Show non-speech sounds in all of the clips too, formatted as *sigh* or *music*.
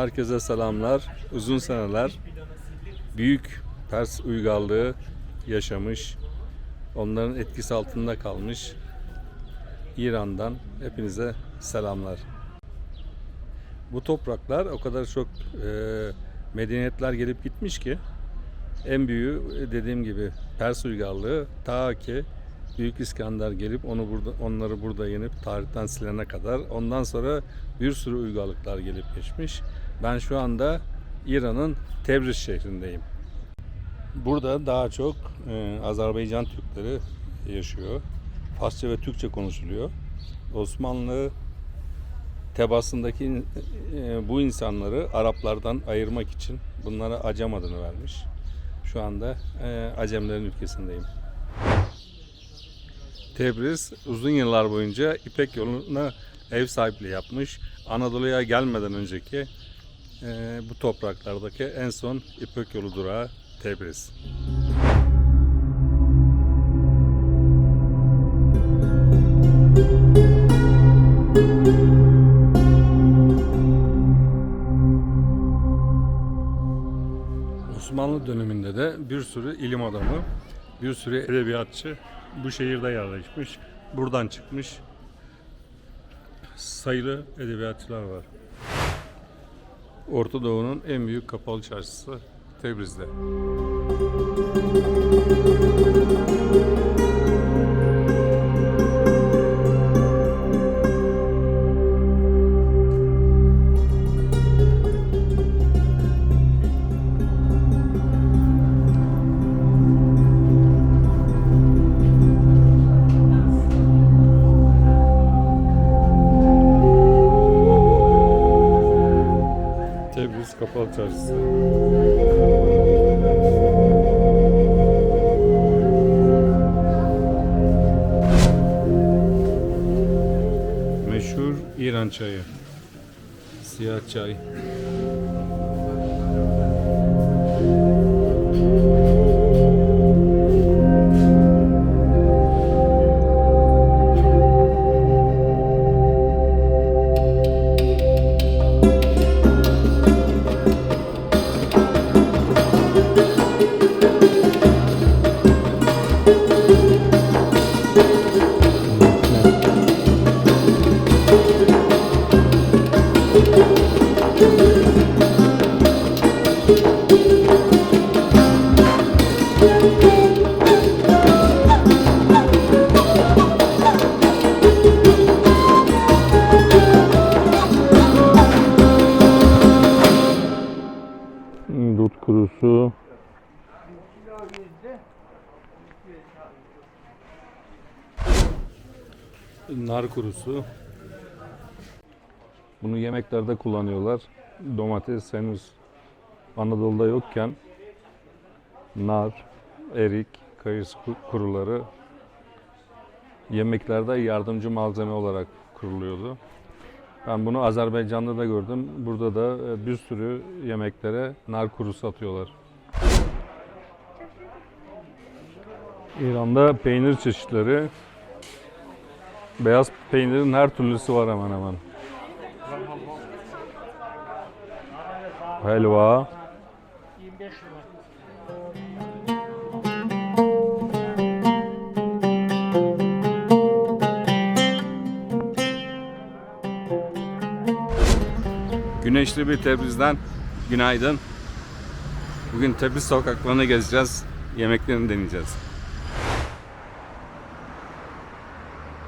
Herkese selamlar. Uzun seneler büyük Pers uygarlığı yaşamış, onların etkisi altında kalmış İran'dan hepinize selamlar. Bu topraklar o kadar çok e, medeniyetler gelip gitmiş ki en büyüğü e, dediğim gibi Pers uygarlığı ta ki Büyük İskender gelip onu burada onları burada yenip tarihten silene kadar ondan sonra bir sürü uygarlıklar gelip geçmiş. Ben şu anda İran'ın Tebriz şehrindeyim. Burada daha çok e, Azerbaycan Türkleri yaşıyor. Farsça ve Türkçe konuşuluyor. Osmanlı tebasındaki e, bu insanları Araplardan ayırmak için bunlara Acem adını vermiş. Şu anda e, Acemlerin ülkesindeyim. Tebriz uzun yıllar boyunca İpek yoluna ev sahipliği yapmış. Anadolu'ya gelmeden önceki e, bu topraklardaki en son İpek yolu durağı Tebriz. Osmanlı döneminde de bir sürü ilim adamı, bir sürü edebiyatçı bu şehirde yerleşmiş. Buradan çıkmış sayılı edebiyatçılar var. Orta Doğu'nun en büyük kapalı çarşısı Tebriz'de. Tebriz Kapalı Çarşısı. Meşhur İran çayı. Siyah çay. Kurusu. Bunu yemeklerde kullanıyorlar. Domates henüz Anadolu'da yokken nar, erik, kayısı ku- kuruları yemeklerde yardımcı malzeme olarak kuruluyordu. Ben bunu Azerbaycan'da da gördüm. Burada da e, bir sürü yemeklere nar kurusu atıyorlar. İran'da peynir çeşitleri beyaz peynirin her türlüsü var hemen hemen. Helva, 25 lira. Güneşli bir Tebriz'den günaydın. Bugün Tebriz sokaklarını gezeceğiz. Yemeklerini deneyeceğiz.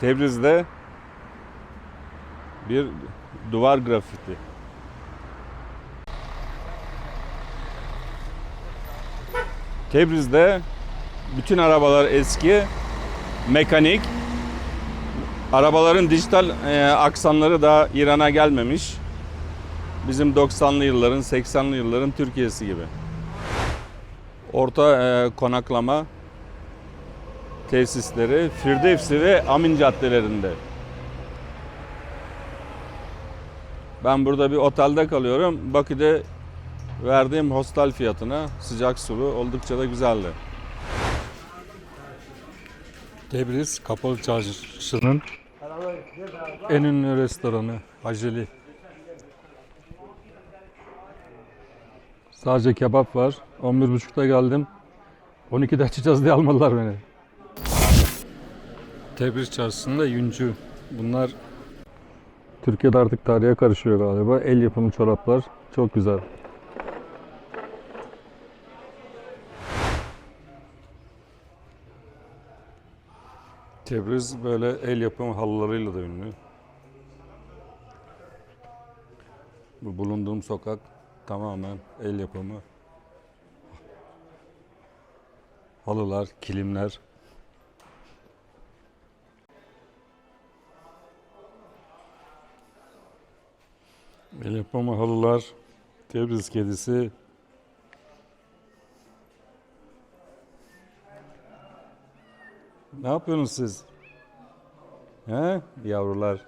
Tebriz'de bir duvar grafiti. Tebriz'de bütün arabalar eski, mekanik. Arabaların dijital e, aksanları da İran'a gelmemiş. Bizim 90'lı yılların, 80'li yılların Türkiye'si gibi. Orta e, konaklama tesisleri Firdevsi ve Amin caddelerinde. Ben burada bir otelde kalıyorum. Bakü'de verdiğim hostel fiyatına sıcak sulu oldukça da güzeldi. Tebriz Kapalı Çarşısı'nın en ünlü restoranı Haceli. Sadece kebap var. 11.30'da geldim. 12'de açacağız diye almadılar beni. Tebriz çarşısında yüncü. Bunlar Türkiye'de artık tarihe karışıyor galiba. El yapımı çoraplar. Çok güzel. Tebriz böyle el yapımı halılarıyla da ünlü. Bu bulunduğum sokak tamamen el yapımı. Halılar, kilimler. El yapımı halılar, Tebriz kedisi. Ne yapıyorsunuz siz? He? Yavrular.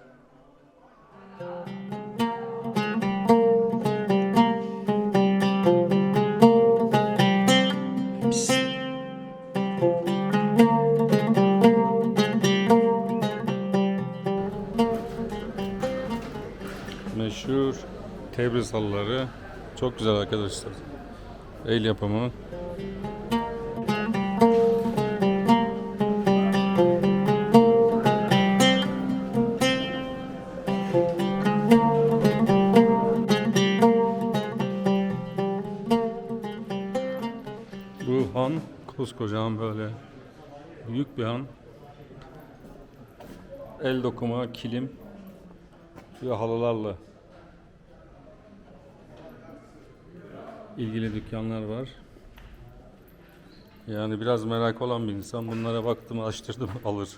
Tebriz halıları. Çok güzel arkadaşlar. El yapımı. Bu han koskocaman böyle büyük bir han. El dokuma, kilim ve halılarla ilgili dükkanlar var. Yani biraz merak olan bir insan bunlara baktım, açtırdım *laughs* alır.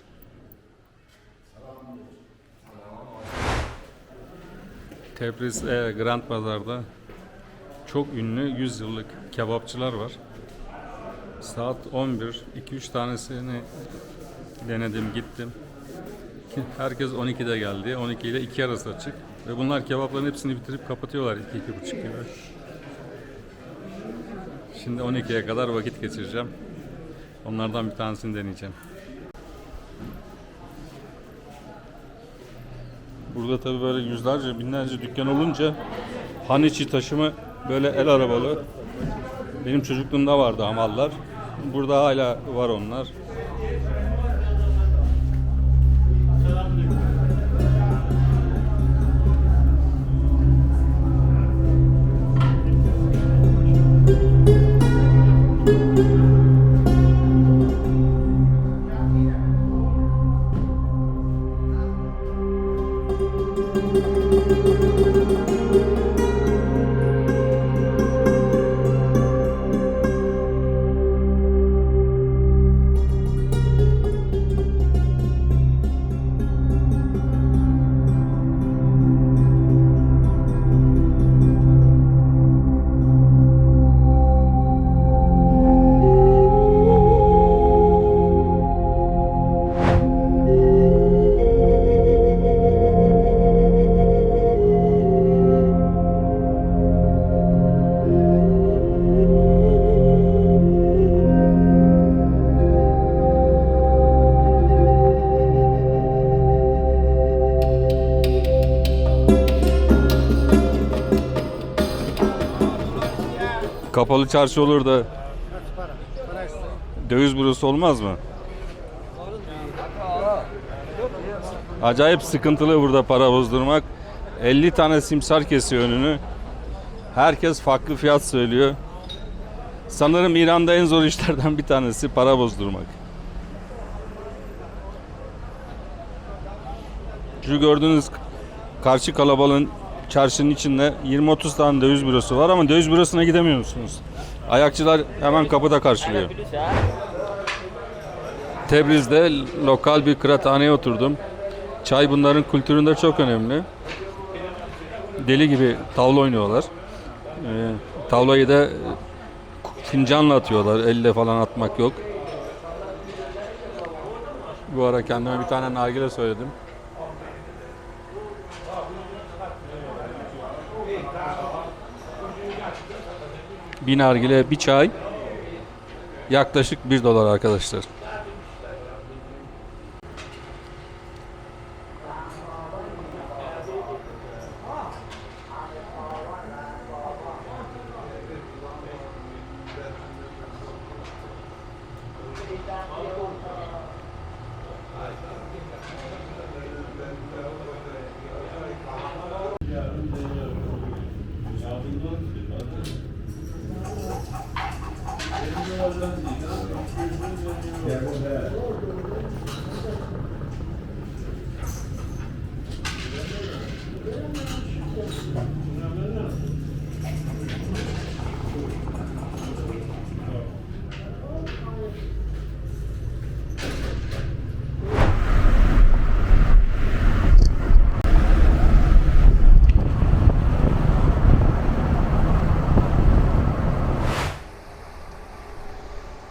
Tebriz e, Grand Pazar'da çok ünlü 100 yıllık kebapçılar var. Saat 11, 2-3 tanesini denedim, gittim. Herkes 12'de geldi. 12 ile 2 arası açık. Ve bunlar kebapların hepsini bitirip kapatıyorlar 2-2.30 gibi. Şimdi 12'ye kadar vakit geçireceğim. Onlardan bir tanesini deneyeceğim. Burada tabii böyle yüzlerce, binlerce dükkan olunca han içi taşıma böyle el arabalı. Benim çocukluğumda vardı hamallar. Burada hala var onlar. Kapalı çarşı olur da döviz bürosu olmaz mı? Acayip sıkıntılı burada para bozdurmak. 50 tane simsar kesiyor önünü. Herkes farklı fiyat söylüyor. Sanırım İran'da en zor işlerden bir tanesi para bozdurmak. Şu gördüğünüz karşı kalabalığın çarşının içinde 20-30 tane döviz bürosu var ama döviz bürosuna gidemiyorsunuz. Ayakçılar hemen kapıda karşılıyor. Tebriz'de lokal bir kıraathaneye oturdum. Çay bunların kültüründe çok önemli. Deli gibi tavla oynuyorlar. Ee, tavlayı da fincanla atıyorlar. Elle falan atmak yok. Bu ara kendime bir tane nargile söyledim. Bir nargile, bir çay. Yaklaşık 1 dolar arkadaşlar.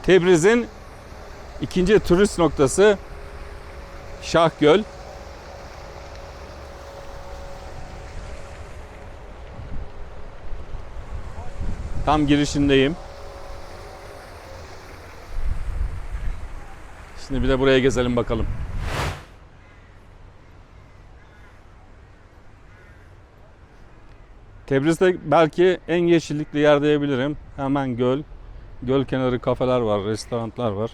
Tebriz'in ikinci turist noktası Şahgöl. Tam girişindeyim. Şimdi bir de buraya gezelim bakalım. Tebriz'de belki en yeşillikli yer diyebilirim. Hemen göl. Göl kenarı kafeler var, restoranlar var.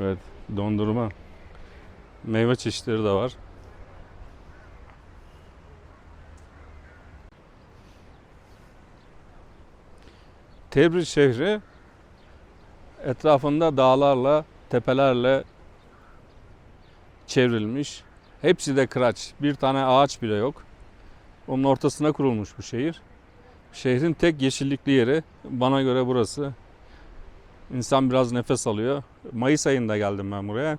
Evet, dondurma. Meyve çeşitleri de var. Tebriz şehri etrafında dağlarla, tepelerle çevrilmiş. Hepsi de kıraç. Bir tane ağaç bile yok. Onun ortasına kurulmuş bu şehir. Şehrin tek yeşillikli yeri bana göre burası. İnsan biraz nefes alıyor. Mayıs ayında geldim ben buraya.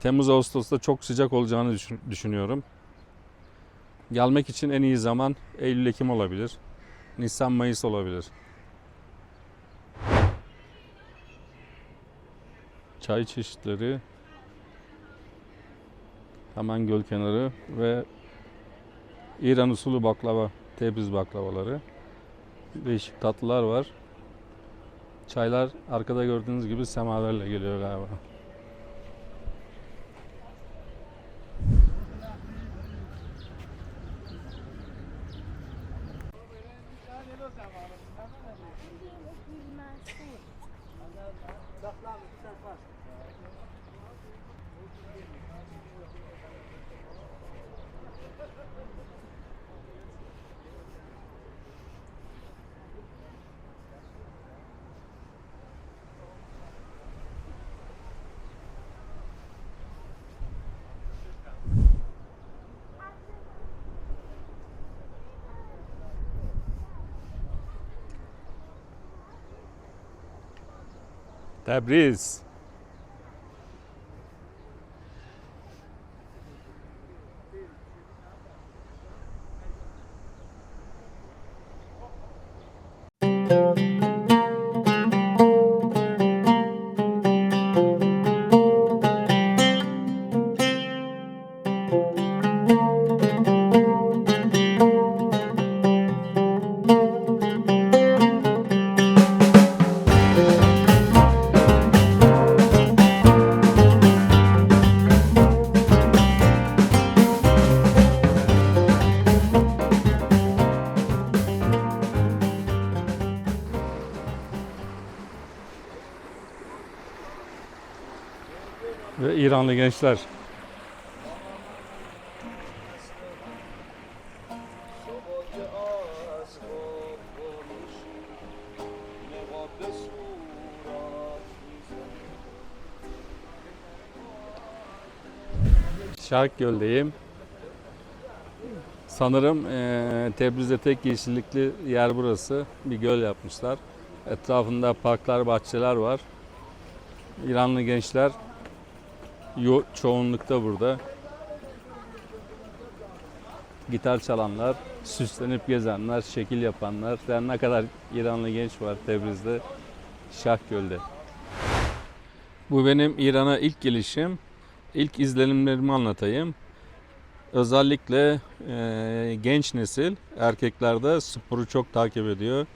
Temmuz Ağustos'ta çok sıcak olacağını düşün- düşünüyorum. Gelmek için en iyi zaman Eylül Ekim olabilir. Nisan Mayıs olabilir. Çay çeşitleri hemen göl kenarı ve İran usulü baklava, Tebriz baklavaları. Değişik tatlılar var. Çaylar arkada gördüğünüz gibi semaverle geliyor galiba. Tebriz. Ve İranlı gençler. Şarkgöl'deyim. Sanırım eee Tebriz'de tek yeşillikli yer burası. Bir göl yapmışlar. Etrafında parklar, bahçeler var. İranlı gençler yo- çoğunlukta burada. Gitar çalanlar, süslenip gezenler, şekil yapanlar. Yani ne kadar İranlı genç var Tebriz'de, Şahgöl'de. Bu benim İran'a ilk gelişim. İlk izlenimlerimi anlatayım. Özellikle eee, genç nesil erkeklerde sporu çok takip ediyor.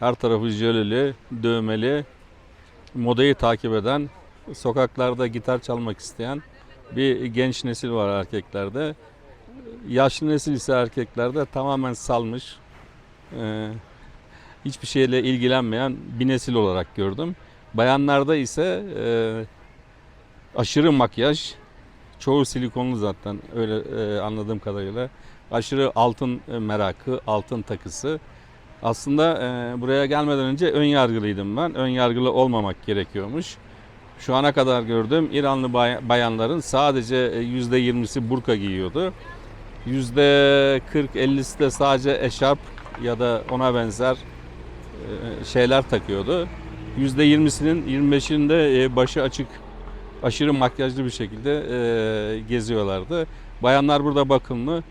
Her tarafı jöleli, dövmeli, modayı takip eden, sokaklarda gitar çalmak isteyen bir genç nesil var erkeklerde. Yaşlı nesil ise erkeklerde tamamen salmış, eee, hiçbir şeyle ilgilenmeyen bir nesil olarak gördüm. Bayanlarda ise eee, aşırı makyaj, çoğu silikonlu zaten öyle eee, anladığım kadarıyla. Aşırı altın e, merakı, altın takısı. Aslında e, buraya gelmeden önce ön yargılıydım ben. Ön yargılı olmamak gerekiyormuş. Şu ana kadar gördüğüm İranlı bay- bayanların sadece e, %20'si burka giyiyordu. %40-50'si de sadece eşarp ya da ona benzer e, şeyler takıyordu. %20'sinin 25'inin de e, başı açık aşırı makyajlı bir şekilde e, geziyorlardı. Bayanlar burada bakımlı.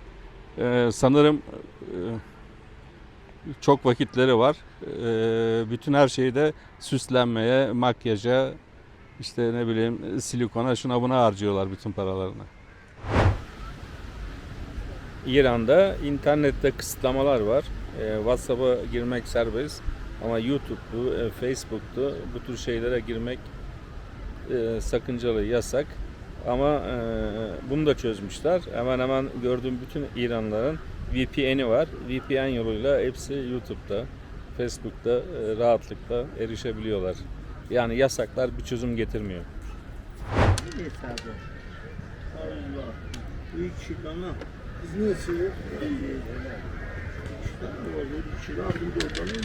E, sanırım e, çok vakitleri var. E, bütün her şeyi de süslenmeye, makyaja, işte ne bileyim silikona şuna buna harcıyorlar bütün paralarını. İran'da internette kısıtlamalar var. E, WhatsApp'a girmek serbest ama YouTube'du, e, Facebook'tu bu tür şeylere girmek e, sakıncalı, yasak. Ama e, bunu da çözmüşler. Hemen hemen gördüğüm bütün İranlıların VPN'i var. VPN yoluyla hepsi YouTube'da, Facebook'ta e, rahatlıkla erişebiliyorlar. Yani yasaklar bir çözüm getirmiyor. hesabı. Allah. Büyük. Biz niye mı? Bir şey mı?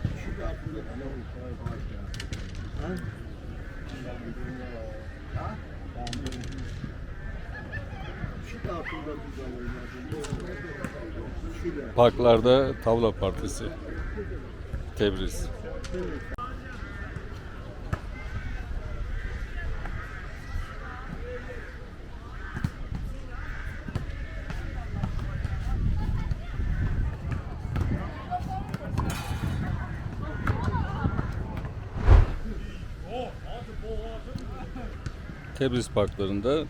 Bir şey Ha? Parklarda tavla partisi. Tebriz. Tebriz parklarında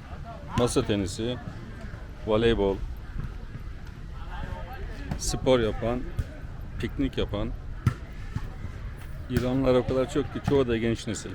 masa tenisi, voleybol, spor yapan, piknik yapan İranlılar o kadar çok ki çoğu da genç nesil.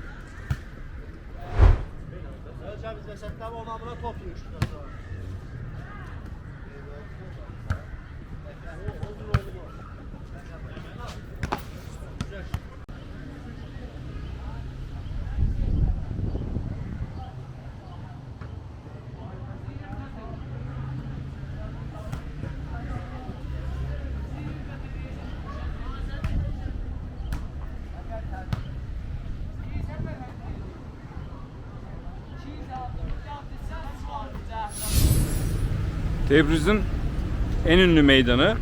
Tebriz'in en ünlü meydanı,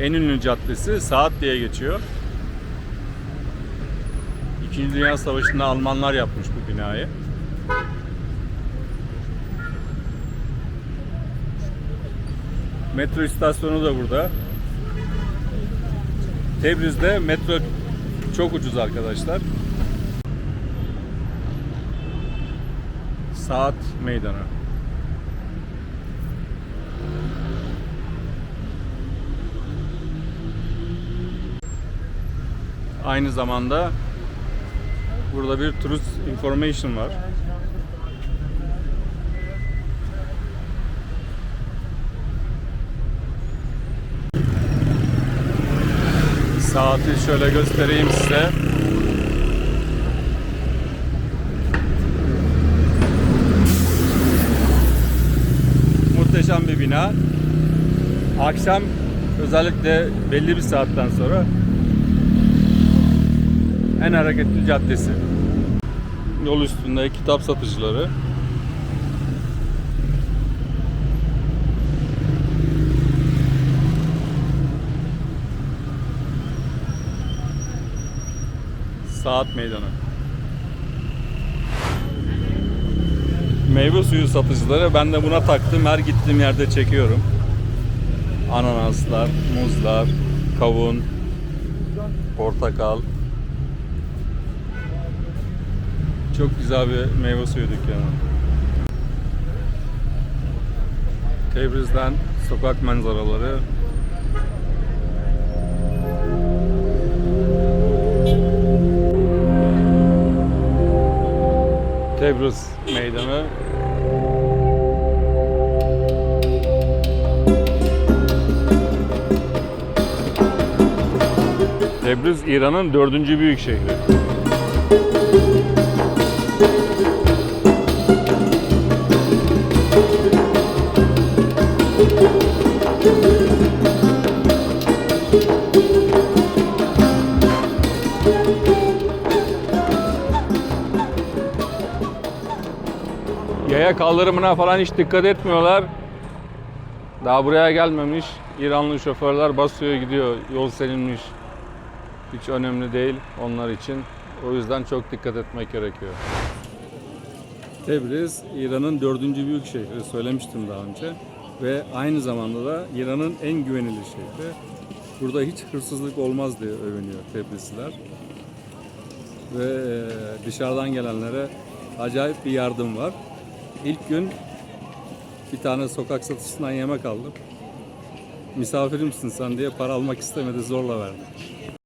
en ünlü caddesi Saat diye geçiyor. İkinci Dünya Savaşı'nda Almanlar yapmış bu binayı. Metro istasyonu da burada. Tebriz'de metro çok ucuz arkadaşlar. Saat Meydanı. Aynı zamanda burada bir tourist information var. Saati şöyle göstereyim size. Muhteşem bir bina. Akşam özellikle belli bir saatten sonra en hareketli caddesi. Yol üstünde kitap satıcıları. Saat Meydanı. Meyve suyu satıcıları. Ben de buna taktım. Her gittiğim yerde çekiyorum. Ananaslar, muzlar, kavun, portakal. Çok güzel bir meyve suyu dükkanı. Tebriz'den sokak manzaraları. Tebriz meydanı. Tebriz İran'ın dördüncü büyük şehri. Kaldırımına falan hiç dikkat etmiyorlar. Daha buraya gelmemiş. İranlı şoförler basıyor gidiyor. Yol seninmiş. Hiç önemli değil onlar için. O yüzden çok dikkat etmek gerekiyor. Tebriz, İran'ın dördüncü büyük şehri. Söylemiştim daha önce. Ve aynı zamanda da İran'ın en güvenilir şehri. Burada hiç hırsızlık olmaz diye övünüyor Tebrizliler. Ve e, dışarıdan gelenlere acayip bir yardım var. İlk gün bir tane sokak satışından yemek aldım. Misafirimsin sen diye para almak istemedi zorla verdi.